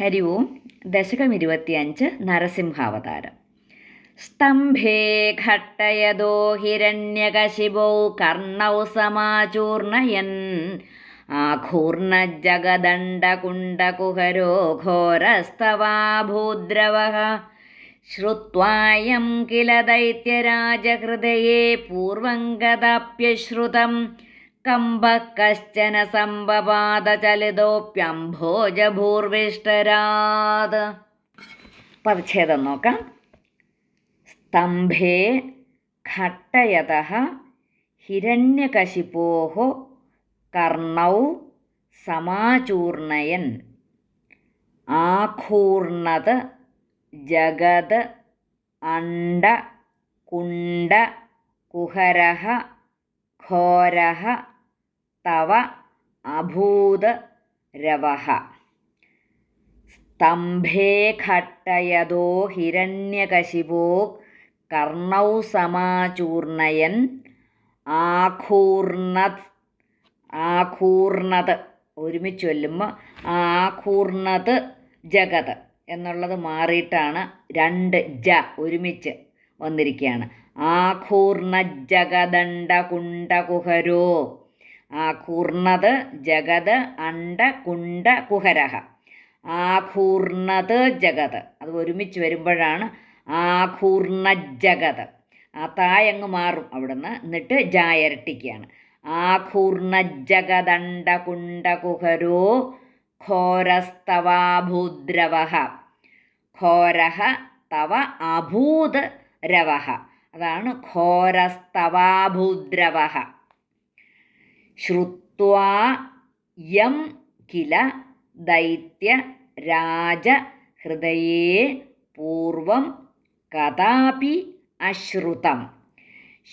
ഹരി ഓം. ദശകം ഇരുപത്തിയഞ്ച് നരസിംഹാവതാരം. സ്തംഭേ ഘട്ടയതോ ഹിരണ്യകശിപൗ കർണൗ സമാചൂർണയൻ. ആഘൂർണജഗദണ്ഡകുണ്ടകുഹരോ ഘോരസ്തവാഭൂദ്രവः. ശ്രുത്വായം കില ദൈത്യരാജഹൃദയേ പൂർവം ഗതാപ്യശ്രുതം കമ്പः കശ്ചന സംഭവാദചലിതോപ്യംഭോജഭൂർവിഷ്ടരാത് പദച്ഛേദം നോക്കാം. സ്തംഭേ ഘട്ടയത ഹിരണ്യകശിപ്പോ കർണൗ സമാചൂർണയൻ ആഘൂർണത് ജഗത് അണ്ട കുണ്ട കുഹരഃ തവ അഭൂത് രവഹ. സ്തംഭേ ഘട്ടയതോ ഹിരണ്യകശിപോ കർണൗ സമാചൂർണയൻ ആഘൂർണത് ആഘൂർണത്. ഒരുമിച്ച് ചൊല്ലുമ്പോൾ ആഘൂർണത് ജഗത് എന്നുള്ളത് മാറിയിട്ടാണ് രണ്ട് ജ ഒരുമിച്ച് വന്നിരിക്കുകയാണ് ആഘൂർണ ജഗദണ്ഡ കുണ്ട കുഹരോ ആഘൂർണത് ജഗത് അണ്ട കുണ്ട കുഹരഹ. ആഘൂർണത് ജഗത്. അത് ഒരുമിച്ച് വരുമ്പോഴാണ് ആഘൂർണ ജഗത് ആ തായങ്ങ് മാറും അവിടുന്ന്. എന്നിട്ട് ജായരട്ടിക്കുകയാണ് ആഘൂർണ ജഗദണ്ഡ കുണ്ട കുഹരോ ഘോരസ്തവാഭൂദ്രവഹ. ഘോരഃ തവ അഭൂത് രവഃ അതാണ് ഘോരസ്തവാഭൂദ്രവ. ശ്രുത്വാ യം കില ദൈത്യ രാജ ഹൃദയേ പൂർവം കഥാപി അശ്രുതം.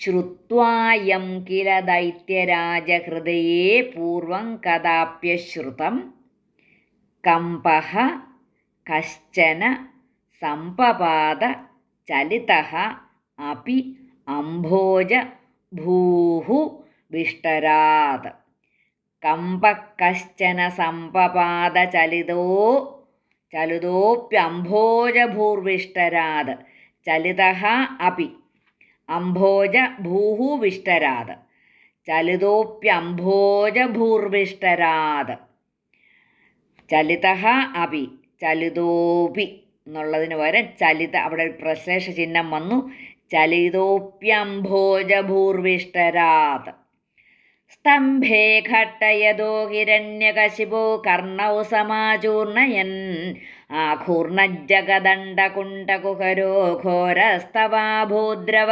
ശ്രുത്വായം കില ദൈത്യരാജഹൃദയേ പൂർവം കഥാപ്യശ്രുതം. കമ്പഹ കശ്ചന സംപപാത ചലിതഃ അപി അംഭോജ ഭൂഹു വിഷ്ടരാത്. കമ്പക്കശ്ചന സമ്പപാദചലിതോ ചലുതോപ്യംഭോജഭൂർവിഷ്ടരാത്. ചലിതോ അപി അംഭോജ ഭൂഹു വിഷ്ടരാത്. ചലിതോപ്യംഭോജഭൂർവിഷ്ടരാത്. ചലിത അപി ചലിതോപി എന്നുള്ളതിന് പകരം ചലിത അവിടെ പ്രശേഷ ചിഹ്നം വന്നു. ചലിതോപ്യംഭോജഭൂർവിഷ്ടരാത്. സ്തംഭേ ഘട്ടയതോ ഹിരണ്യകശിപോ കർണൗ സമാചൂർണയൻ. ആഘൂർണജഗദണ്ഡകുണ്ടകുഹരോ ഘോരസ്തവാഭൂദ്രവ.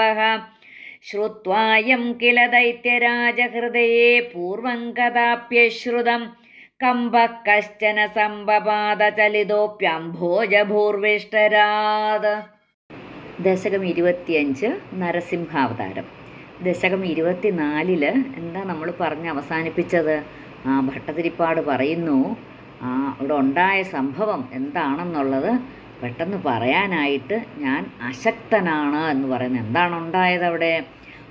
ശ്രുത്വായം കില ദൈത്യരാജഹൃദയേ പൂർവം കഥാപ്യശ്രുതം. കമ്പ കശ്ചന സംഭപാതചലിതോപ്യംഭോജഭൂർവിഷ്ടരാത് ദശകം ഇരുപത്തിയഞ്ച് നരസിംഹാവതാരം. ദശകം ഇരുപത്തിനാലിൽ എന്താ നമ്മൾ പറഞ്ഞ് അവസാനിപ്പിച്ചത്? ആ ഭട്ടതിരിപ്പാട് പറയുന്നു ആ അവിടെ ഉണ്ടായ സംഭവം എന്താണെന്നുള്ളത് പെട്ടെന്ന് പറയാനായിട്ട് ഞാൻ അശക്തനാണ് എന്ന് പറയുന്നത് എന്താണ് ഉണ്ടായത് അവിടെ?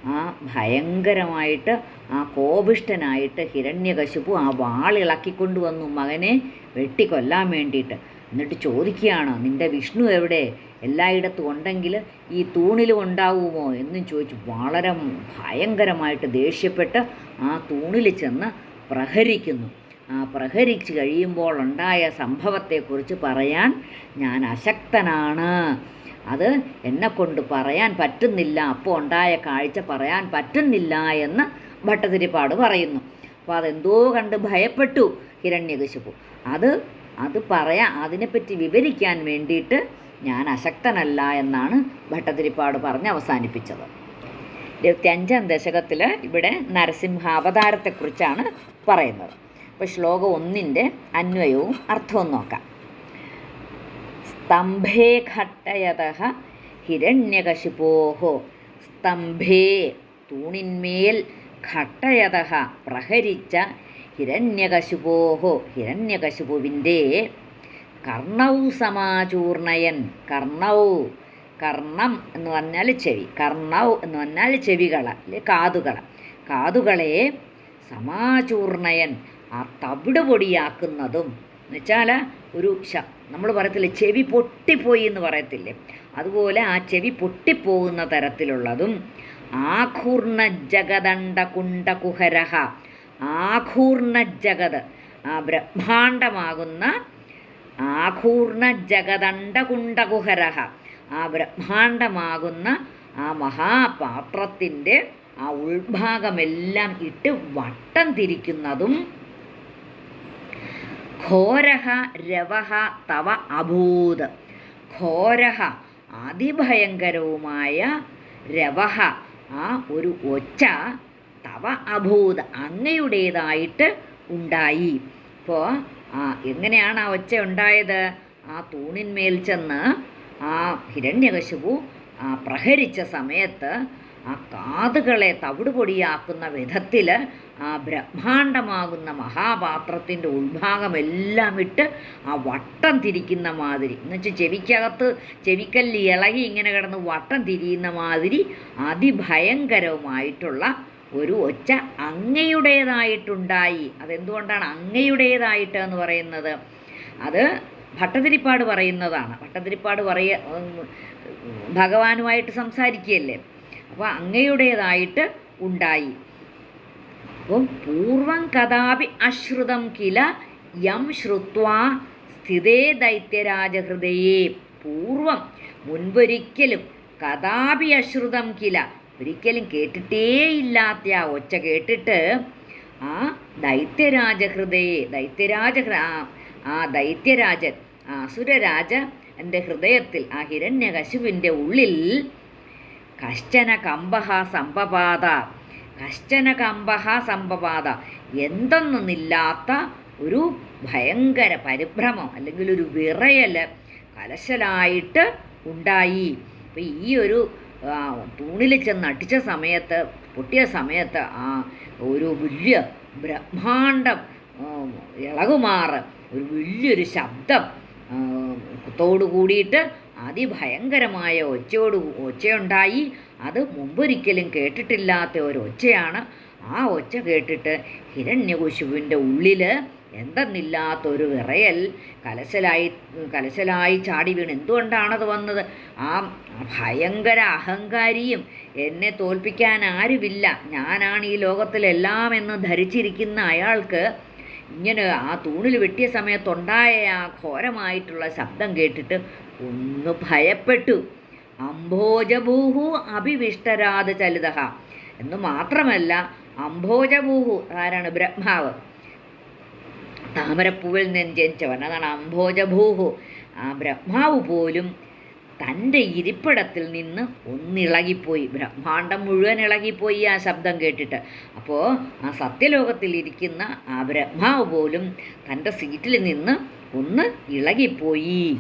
ആ ഭയങ്കരമായിട്ട് ആ കോപിഷ്ടനായിട്ട് ഹിരണ്യകശിപു ആ വാളിളക്കിക്കൊണ്ട് വന്നു മകനെ വെട്ടിക്കൊല്ലാൻ വേണ്ടിയിട്ട്. എന്നിട്ട് ചോദിക്കുകയാണ് നിന്റെ വിഷ്ണു എവിടെ? എല്ലായിടത്തും ഉണ്ടെങ്കിൽ ഈ തൂണിലും ഉണ്ടാവുമോ എന്നും ചോദിച്ചു വളരെ ഭയങ്കരമായിട്ട് ദേഷ്യപ്പെട്ട് ആ തൂണിൽ ചെന്ന് പ്രഹരിക്കുന്നു. ആ പ്രഹരിച്ച് കഴിയുമ്പോൾ ഉണ്ടായ സംഭവത്തെക്കുറിച്ച് പറയാൻ ഞാൻ അശക്തനാണ്. അത് എന്നെക്കൊണ്ട് പറയാൻ പറ്റുന്നില്ല. അപ്പോൾ ഉണ്ടായ കാഴ്ച പറയാൻ പറ്റുന്നില്ല എന്ന് ഭട്ടതിരിപ്പാട് പറയുന്നു. അപ്പോൾ അതെന്തോ കണ്ട് ഭയപ്പെട്ടു ഹിരണ്യകശിപു. അത് അത് പറയാൻ അതിനെപ്പറ്റി വിവരിക്കാൻ വേണ്ടിയിട്ട് ഞാൻ അശക്തനല്ല എന്നാണ് ഭട്ടതിരിപ്പാട് പറഞ്ഞ് അവസാനിപ്പിച്ചത്. ഇരുപത്തിയഞ്ചാം ദശകത്തിൽ ഇവിടെ നരസിംഹാവതാരത്തെക്കുറിച്ചാണ് പറയുന്നത്. അപ്പോൾ ശ്ലോകം ഒന്നിന്റെ അന്വയവും അർത്ഥവും നോക്കാം. സ്തംഭേ ഘട്ടയത ഹിരണ്യകശിപോഹോ. സ്തംഭേ തൂണിന്മേൽ ഘട്ടയത പ്രഹരിച്ച ഹിരണ്യകശുപോഹോ. ഹിരണ്യകശിപുവിന്റെ കർണൗ സമാചൂർണയൻ. കർണൗ കർണം എന്ന് പറഞ്ഞാൽ ചെവി. കർണൗ എന്ന് പറഞ്ഞാൽ ചെവികള അല്ലെ കാതുകള. കാതുകളെ സമാചൂർണയൻ ആ തവിട് പൊടിയാക്കുന്നതും എന്നുവെച്ചാൽ ഒരു ശ നമ്മൾ പറയത്തില്ലേ ചെവി പൊട്ടിപ്പോയി എന്ന് പറയത്തില്ലേ? അതുപോലെ ആ ചെവി പൊട്ടിപ്പോകുന്ന തരത്തിലുള്ളതും ആഘൂർണ ജഗദണ്ഡ കുണ്ട കുഹരഹ ആഘൂർണ ജഗത് ആ ബ്രഹ്മാണ്ടമാകുന്ന ആഘൂർണ ജഗദണ്ഡ കുണ്ടകുഹരഹ ആ ബ്രഹ്മാണ്ടമാകുന്ന ആ മഹാപാത്രത്തിന്റെ ആ ഉൾഭാഗമെല്ലാം ഇട്ട് വട്ടം തിരിക്കുന്നതും ഘോരഹ രവഹ തവ അഭൂത്. ഘോരഹ അതിഭയങ്കരവുമായ രവഹ ആ ഒരു ഒച്ച തവ അഭൂത് അങ്ങയുടേതായിട്ട് ഉണ്ടായി. ഇപ്പോൾ ആ എങ്ങനെയാണ് ആ ഒച്ച ഉണ്ടായത്? ആ തൂണിന്മേൽ ചെന്ന് ആ ഹിരണ്യകശുപു ആ പ്രഹരിച്ച സമയത്ത് ആ കാതുകളെ തവിടുപൊടിയാക്കുന്ന വിധത്തിൽ ആ ബ്രഹ്മാണ്ടമാകുന്ന മഹാപാത്രത്തിന്റെ ഉൾഭാഗമെല്ലാം ഇട്ട് ആ വട്ടം തിരിക്കുന്ന മാതിരി. എന്നുവെച്ചാൽ ചെവിക്കകത്ത് ചെവിക്കല്ലി ഇളകി ഇങ്ങനെ കിടന്ന് വട്ടം തിരിയുന്ന മാതിരി അതിഭയങ്കരവുമായിട്ടുള്ള ഒരു ഒച്ച അങ്ങയുടേതായിട്ടുണ്ടായി. അതെന്തുകൊണ്ടാണ് അങ്ങയുടേതായിട്ട് എന്ന് പറയുന്നത്? അത് ഭട്ടതിരിപ്പാട് പറയുന്നതാണ്. ഭട്ടതിരിപ്പാട് പറയ ഭഗവാനുമായിട്ട് സംസാരിക്കുകയല്ലേ? അപ്പോൾ അങ്ങയുടേതായിട്ട് ഉണ്ടായി. അപ്പം പൂർവം കഥാപി അശ്രുതം കില യം ശ്രുത്വാ സ്ഥിതേ ദൈത്യരാജഹൃദയേ. പൂർവം മുൻപൊരിക്കലും കഥാപി അശ്രുതം കില ഒരിക്കലും കേട്ടിട്ടേയില്ലാത്ത ആ ഒച്ച കേട്ടിട്ട് ആ ദൈത്യരാജഹൃദയെ ദൈത്യരാജ ആ ദൈത്യരാജൻ ആ അസുരരാജ എന്റെ ഹൃദയത്തിൽ ആ ഹിരണ്യകശുവിന്റെ ഉള്ളിൽ കശ്ചന കമ്പഹ സംഭപാത കശ്ചന കമ്പഹ സംഭപാത എന്തെന്നൊന്നില്ലാത്ത ഒരു ഭയങ്കര പരിഭ്രമം അല്ലെങ്കിൽ ഒരു വിറയൽ കലശലായിട്ട് ഉണ്ടായി. അപ്പം ഈ ഒരു തൂണിൽ ചെന്ന് അടിച്ച സമയത്ത് പൊട്ടിയ സമയത്ത് ആ ഒരു വലിയ ബ്രഹ്മാണ്ടം ഇളകുമാറ് ഒരു വലിയൊരു ശബ്ദം തോട് കൂടിയിട്ട് അതിഭയങ്കരമായ ഒച്ചയോട് ഒച്ചയുണ്ടായി. അത് മുമ്പൊരിക്കലും കേട്ടിട്ടില്ലാത്ത ഒരു ഒച്ചയാണ്. ആ ഒച്ച കേട്ടിട്ട് ഹിരണ്യകുശുവിന്റെ ഉള്ളിൽ എന്തെന്നില്ലാത്തൊരു വിറയൽ കലശലായി കലശലായി ചാടി വീണ്. എന്തുകൊണ്ടാണത് വന്നത്? ആ ഭയങ്കര അഹങ്കാരിയും എന്നെ തോൽപ്പിക്കാൻ ആരുമില്ല. ഞാനാണ് ഈ ലോകത്തിലെല്ലാം എന്ന് ധരിച്ചിരിക്കുന്ന അയാൾക്ക് ഇങ്ങനെ ആ തൂണിൽ വെട്ടിയ സമയത്തുണ്ടായ ആ ഘോരമായിട്ടുള്ള ശബ്ദം കേട്ടിട്ട് ഒന്ന് ഭയപ്പെട്ടു. അംഭോജഭൂഹു അഭിവിഷ്ടരാത് ചലിതഹ. എന്ന് മാത്രമല്ല അംഭോജഭൂഹു ആരാണ്? ബ്രഹ്മാവ്. താമരപ്പൂവിൽ നിന്ന് ജനിച്ചവൻ. അതാണ് അംഭോജഭൂഹു. ആ ബ്രഹ്മാവ് പോലും തന്റെ ഇരിപ്പിടത്തിൽ നിന്ന് ഒന്നിളകിപ്പോയി. ബ്രഹ്മാണ്ടം മുഴുവൻ ഇളകിപ്പോയി ആ ശബ്ദം കേട്ടിട്ട്. അപ്പോൾ ആ സത്യലോകത്തിൽ ഇരിക്കുന്ന ആ ബ്രഹ്മാവ് പോലും തന്റെ സീറ്റിൽ നിന്ന് ഒന്ന് ഇളകിപ്പോയി.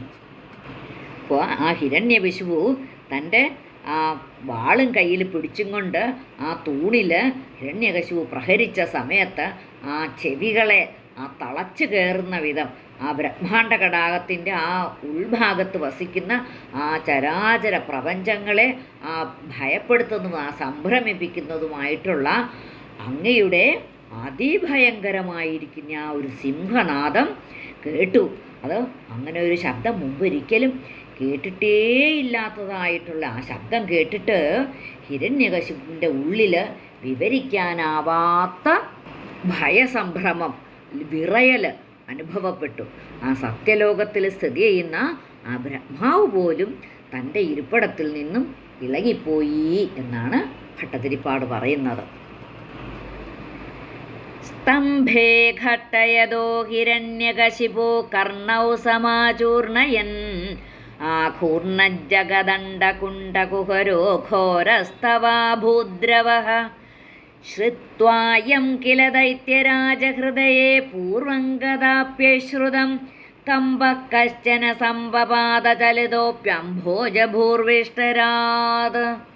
അപ്പോൾ ആ ഹിരണ്യവിശുവു തന്റെ ആ വാളും കയ്യിൽ പിടിച്ചും കൊണ്ട് ആ തൂണിൽ ഹിരണ്യകശുവു പ്രഹരിച്ച സമയത്ത് ആ ചെവികളെ ആ തളച്ചു കയറുന്ന വിധം ആ ബ്രഹ്മാണ്ട കടാകത്തിന്റെ ആ ഉൾഭാഗത്ത് വസിക്കുന്ന ആ ചരാചര പ്രപഞ്ചങ്ങളെ ആ ഭയപ്പെടുത്തുന്നതും ആ സംഭ്രമിപ്പിക്കുന്നതുമായിട്ടുള്ള അങ്ങയുടെ അതിഭയങ്കരമായിരിക്കുന്ന ആ ഒരു സിംഹനാദം കേട്ടു. അത് അങ്ങനെ ഒരു ശബ്ദം മുമ്പൊരിക്കലും കേട്ടിട്ടേയില്ലാത്തതായിട്ടുള്ള ആ ശബ്ദം കേട്ടിട്ട് ഹിരണ്യകശിപ്പിന്റെ ഉള്ളിൽ വിവരിക്കാനാവാത്ത ഭയസംഭ്രമം വിറയൽ അനുഭവപ്പെട്ടു. ആ സത്യലോകത്തിൽ സ്ഥിതി ചെയ്യുന്ന ആ ബ്രഹ്മാവ് പോലും തന്റെ ഇരിപ്പിടത്തിൽ നിന്നും ഇളകിപ്പോയി എന്നാണ് ഭട്ടതിരിപ്പാട് പറയുന്നത്. സ്തംഭേ ഘട്ടയതോ ഹിരണ്യകശിപോ കർണൗ സമാചൂർണയൻ. ആഘൂർണജഗദണ്ഡകുണ്ടകുഹരോ ഘോരസ്തവാഭൂദ്രവः ശ്രുത്വായം കില ദൈത്യരാജഹൃദയേ പൂർവം ഗതാപ്യശ്രുതം. കമ്പः കശ്ചന സംവപാദചലിതോപ്യംഭോജഭൂർവിഷ്ടരാത്